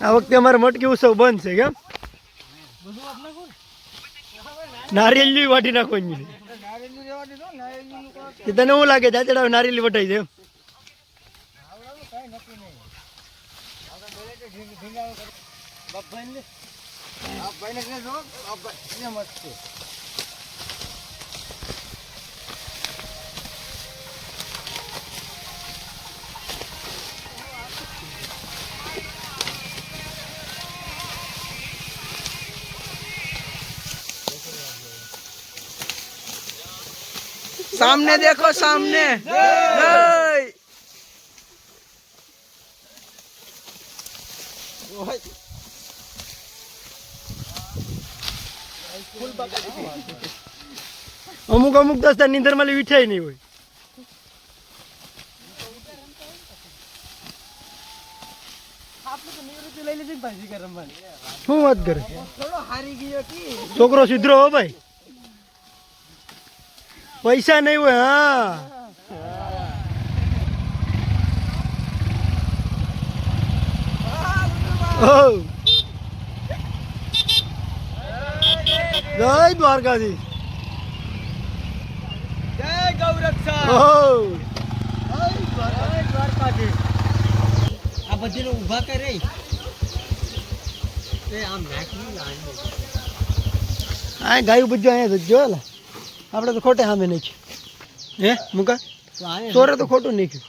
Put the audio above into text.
આ વખતે અમારે મટકી ઉત્સવ બંધ છે, કેમ? નારિયેલી વાટી નાખવાની છે. તને એવું લાગે ચાચડા નારિયેલી વટાઈ છે એમ? સામને દેખો સામને. અમુક અમુક દોસ્ત નીંદરમાં વિઠાઈ નહીં હોય. શું વાત કરે? છોકરો સિદ્રો ભાઈ. પૈસા નહીં હોય હા. જય દ્વારકાજી જય ગૌરક્ષા આ બધી ઊભા કરે આ ગાયું બધું અહીંયા જજો એલા આપણે તો ખોટે સામે નાખ્યું હે મુકા? સોરે તો ખોટું નાખ્યું